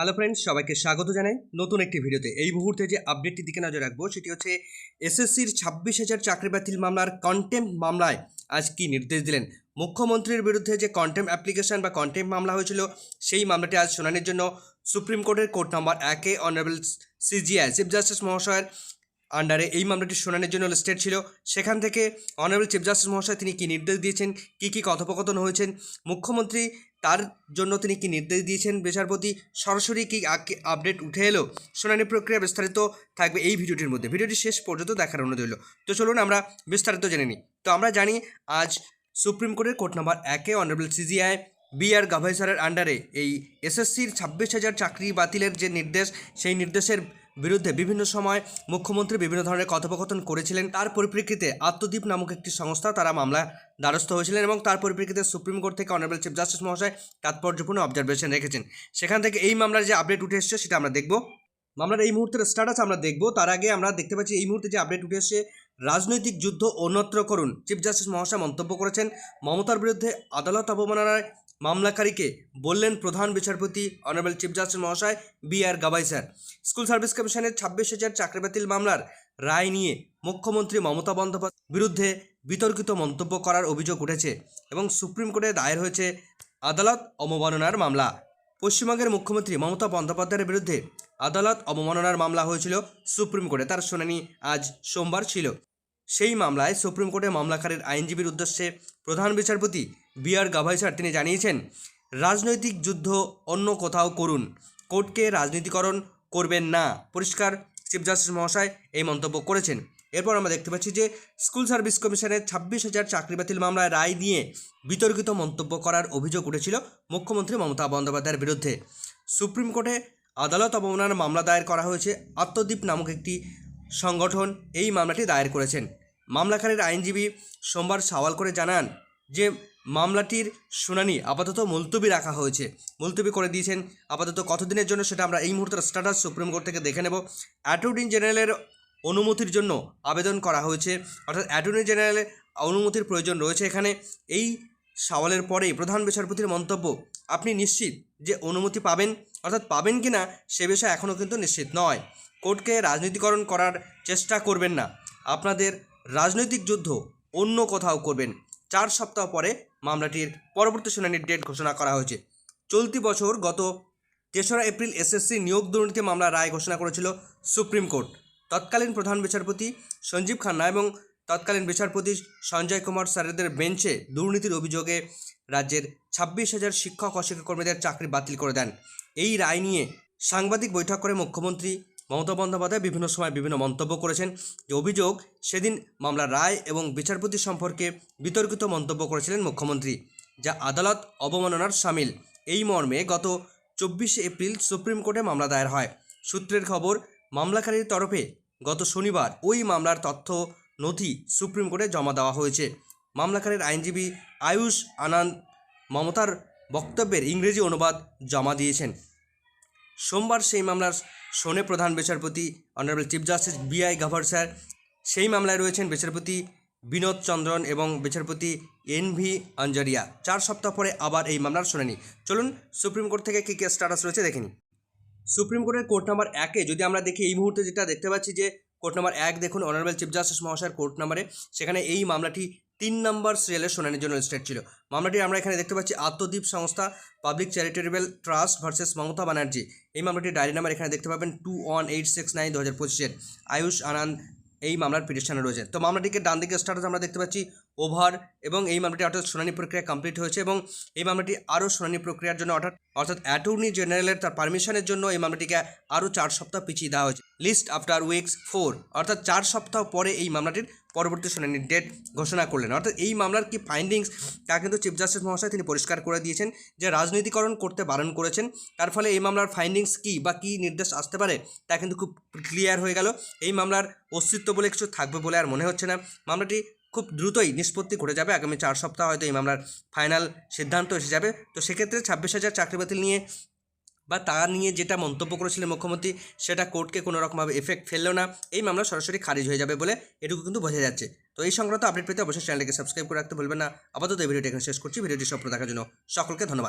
Hello friends সবাইকে স্বাগত জানাই নতুন একটি ভিডিওতে। এই মুহূর্তে যে আপডেটটি দিকে নজর রাখব, সেটি হচ্ছে এসএসসির ছাব্বিশ হাজার চাকরি বাতিল মামলার কন্টেম্প মামলায় আজ কি নির্দেশ দিলেন? মুখ্যমন্ত্রীর বিরুদ্ধে যে কন্টেম্প অ্যাপ্লিকেশন বা কন্টেম্প মামলা হয়েছিল, সেই মামলাটি আজ শুনানির জন্য সুপ্রিম কোর্টের কোর্ট নাম্বার একে অনারেবল সিজিআই চিফ জাস্টিস মহাশয়ের আন্ডারে এই মামলাটি শুনানির জন্য লিস্টেড ছিল। সেখান থেকে অনারেবল চিফ জাস্টিস মহাশয় তিনি কি নির্দেশ দিয়েছেন, কি কি কথোপকথন হয়েছেন? মুখ্যমন্ত্রী তার জন্য তিনি কি নির্দেশ দিয়েছেন বিচারপতি সরাসরি কি আপডেট উঠে এলো? শুনানি প্রক্রিয়া বিস্তারিত থাকবে এই ভিডিওটির মধ্যে। ভিডিওটি শেষ পর্যন্ত দেখার অনুরোধ রইল। তো চলুন আমরা বিস্তারিত জেনে নিই। তো আমরা জানি আজ সুপ্রিম কোর্টের কোর্ট নাম্বার একে অনারেবল সিজিআই বি আর গাভাইসারের আন্ডারে এই এসএসসির ছাব্বিশ হাজার চাকরি বাতিলের যে নির্দেশ, সেই নির্দেশের বিরুদ্ধে বিভিন্ন সময় মুখ্যমন্ত্রী বিভিন্ন ধরনের কথোপকথন করেছিলেন। তার পরিপ্রেক্ষিতে আত্মদ্বীপ নামক একটি সংস্থা তারা মামলা দ্বারস্থ হয়েছিলেন এবং তার পরিপ্রেক্ষিতে সুপ্রিম কোর্ট থেকে অনারেবল চিফ জাস্টিস মহাশয় তাৎপর্যপূর্ণ অবজারভেশন রেখেছেন। সেখান থেকে এই মামলার যে আপডেট উঠে এসছে সেটা আমরা দেখব। মামলার এই মুহূর্তের স্ট্যাটাস আমরা দেখব। তার আগে আমরা দেখতে পাচ্ছি এই মুহূর্তে যে আপডেট উঠে এসছে, রাজনৈতিক যুদ্ধ অন্যত্র করুন। চিফ জাস্টিস মহাশয় মন্তব্য করেছেন, মমতার বিরুদ্ধে আদালত অবমাননায় মামলাকারীকে বললেন প্রধান বিচারপতি অনারেবল চিফ জাস্টিস মহাশয় B R Gavai sir. School service কমিশনের ছাব্বিশ হাজার চাকরি বাতিল মামলার রায় নিয়ে মুখ্যমন্ত্রী মমতা বন্দ্যোপাধ্যায় বিরুদ্ধে বিতর্কিত মন্তব্য করার অভিযোগ উঠেছে এবং সুপ্রিম কোর্টে দায়ের হয়েছে আদালত অবমাননার মামলা। পশ্চিমবঙ্গের মুখ্যমন্ত্রী মমতা বন্দ্যোপাধ্যায়ের বিরুদ্ধে আদালত অবমাননার মামলা হয়েছিল, সুপ্রিম কোর্টে তার শুনানি আজ সোমবার ছিল। সেই মামলায় সুপ্রিম কোর্টে মামলাকারীর আইনজীবীর উদ্দেশ্যে প্রধান বিচারপতি বি আর গাভাইসার তিনি জানিয়েছেন, রাজনৈতিক যুদ্ধ অন্য কোথাও করুন, কোর্টকে রাজনীতিকরণ করবেন না, পরিষ্কার চিফ জাস্টিস মহাশয় এই মন্তব্য করেছেন। এরপর আমরা দেখতে পাচ্ছি যে, স্কুল সার্ভিস কমিশনের ছাব্বিশ হাজার চাকরি বাতিল মামলায় রায় নিয়ে বিতর্কিত মন্তব্য করার অভিযোগ উঠেছিল মুখ্যমন্ত্রী মমতা বন্দ্যোপাধ্যায়ের বিরুদ্ধে। সুপ্রিম কোর্টে আদালত অবমাননার মামলা দায়ের করা হয়েছে, আত্মদ্বীপ নামক একটি সংগঠন এই মামলাটি দায়ের করেছেন। মামলাকারীর আইনজীবী সোমবার সওয়াল করে জানান যে মামলাটির শুনানি আপাতত মুলতবি রাখা হয়েছে। মুলতবি করে দিয়েছেন আপাতত কতদিনের জন্য সেটা আমরা এই মুহূর্তের স্ট্যাটাস সুপ্রিম কোর্ট থেকে দেখে নেব। অ্যাটর্নি জেনারেলের অনুমতির জন্য আবেদন করা হয়েছে। অর্থাৎ অ্যাটর্নি জেনারেলের অনুমতির প্রয়োজন রয়েছে। এখানে এই সওয়ালের পরেই প্রধান বিচারপতির মন্তব্য, আপনি নিশ্চিত যে অনুমতি পাবেন? অর্থাৎ পাবেন কি না সে বিষয়ে এখনও কিন্তু নিশ্চিত নয়। কোর্টকে রাজনীতিকরণ করার চেষ্টা করবেন না। আপনাদের রাজনৈতিক যুদ্ধ অন্য কোথাও করবেন। চার সপ্তাহ পরে মামলাটির পরবর্তী শুনানির ডেট ঘোষণা করা হয়েছে। চলতি বছর গত তেসরা এপ্রিল এসএসসি নিয়োগ দুর্নীতি মামলা রায় ঘোষণা করেছিল সুপ্রিম কোর্ট। তৎকালীন প্রধান বিচারপতি সঞ্জীব খান্না এবং তৎকালীন বিচারপতি সঞ্জয় কুমার স্যারেদের বেঞ্চে দুর্নীতির অভিযোগে রাজ্যের ছাব্বিশ হাজার শিক্ষক অশিক্ষকর্মীদের চাকরি বাতিল করে দেন। এই রায় নিয়ে সাংবাদিক বৈঠক করে মুখ্যমন্ত্রী মমতা বন্দ্যোপাধ্যায় বিভিন্ন সময় বিভিন্ন মন্তব্য করেছেন। যে অভিযোগ, সেদিন মামলার রায় এবং বিচারপতি সম্পর্কে বিতর্কিত মন্তব্য করেছিলেন মুখ্যমন্ত্রী, যা আদালত অবমাননার সামিল। এই মর্মে গত চব্বিশে এপ্রিল সুপ্রিম কোর্টে মামলা দায়ের হয়। সূত্রের খবর, মামলাকারীর তরফে গত শনিবার ওই মামলার তথ্য নথি সুপ্রিম কোর্টে জমা দেওয়া হয়েছে। মামলাকারীর আইনজীবী আয়ুষ আনন্দ মমতার বক্তব্যের ইংরেজি অনুবাদ জমা দিয়েছেন। সোমবার সেই মামলার শোনে প্রধান বিচারপতি অনারেবল চিফ জাস্টিস বিআই গাভার স্যার। সেই মামলায় রয়েছেন বিচারপতি বিনোদ চন্দ্রন এবং বিচারপতি এন ভি আঞ্জারিয়া। চার সপ্তাহ পরে আবার এই মামলার শুনানি। চলুন সুপ্রিম কোর্ট থেকে কী কী স্ট্যাটাস রয়েছে দেখে নিই। সুপ্রিম কোর্টের কোর্ট নাম্বার একে যদি আমরা দেখি এই মুহূর্তে যেটা দেখতে পাচ্ছি যে কোর্ট নাম্বার এক দেখুন অনারেবল চিফ জাস্টিস মহাশয়ের কোর্ট নাম্বারে। সেখানে এই মামলাটি তিন নম্বর সিরিয়ালের শুনানির জন্য স্টেট ছিল। মামলাটি আমরা এখানে দেখতে পাচ্ছি আত্মদ্বীপ সংস্থা public charitable trust versus Mamata Banerjee. এই মামলাটির ডায়েরি নাম্বার এখানে দেখতে পাবেন two one eight six nine দু হাজার পঁচিশের আয়ুষ আনন্দ, এই মামলার পিটিশনে রয়েছে। তো মামলাটিকে ডান দিকে স্টার্ট আমরা দেখতে পাচ্ছি ওভার এবং এই মামলাটি অর্থাৎ শুনানি প্রক্রিয়া কমপ্লিট হয়েছে এবং এই মামলাটি আরও শুনানি প্রক্রিয়ার জন্য অর্থাৎ অর্থাৎ অ্যাটর্নি জেনারেলের তার পারমিশনের জন্য এই মামলাটিকে আরও চার সপ্তাহ পিছিয়ে দেওয়া হয়েছে। লিস্ট আফটার উইকস ফোর অর্থাৎ চার সপ্তাহ পরে এই মামলাটির পরবর্তী শুনানির ডেট ঘোষণা করলেন। অর্থাৎ এই মামলার কি ফাইন্ডিংস তা কিন্তু চিফ জাস্টিস মহাশয় তিনি পরিষ্কার করে দিয়েছেন যে রাজনীতিকরণ করতে বারণ করেছেন। তার ফলে এই মামলার ফাইন্ডিংস কী বা কী নির্দেশ আসতে পারে, তা কিন্তু খুব ক্লিয়ার হয়ে গেল। এই মামলার অস্তিত্ব বলে কিছু থাকবে বলে আর মনে হচ্ছে না। মামলাটি খুব দ্রুতই নিষ্পত্তি ঘটে যাবে। আগামী চার সপ্তাহ হয়তো এই মামলার ফাইনাল সিদ্ধান্ত এসে যাবে। তো সেক্ষেত্রে ছাব্বিশ হাজার চাকরি বাতিল নিয়ে বা তা নিয়ে যেটা মন্তব্য করেছিলেন মুখ্যমন্ত্রী, সেটা কোর্টকে কোনো রকমভাবে এফেক্ট ফেলল না। এই মামলা সরাসরি খারিজ হয়ে যাবে বলে এটুকু কিন্তু বোঝা যাচ্ছে। তো এই সংক্রান্ত আপডেট পেতে অবশ্যই চ্যানেলকে সাবস্ক্রাইব করে রাখতে ভুলবেন না। আপাতত এই ভিডিওটি এখানে শেষ করছি। ভিডিওটি সফল দেখার জন্য সকলকে ধন্যবাদ।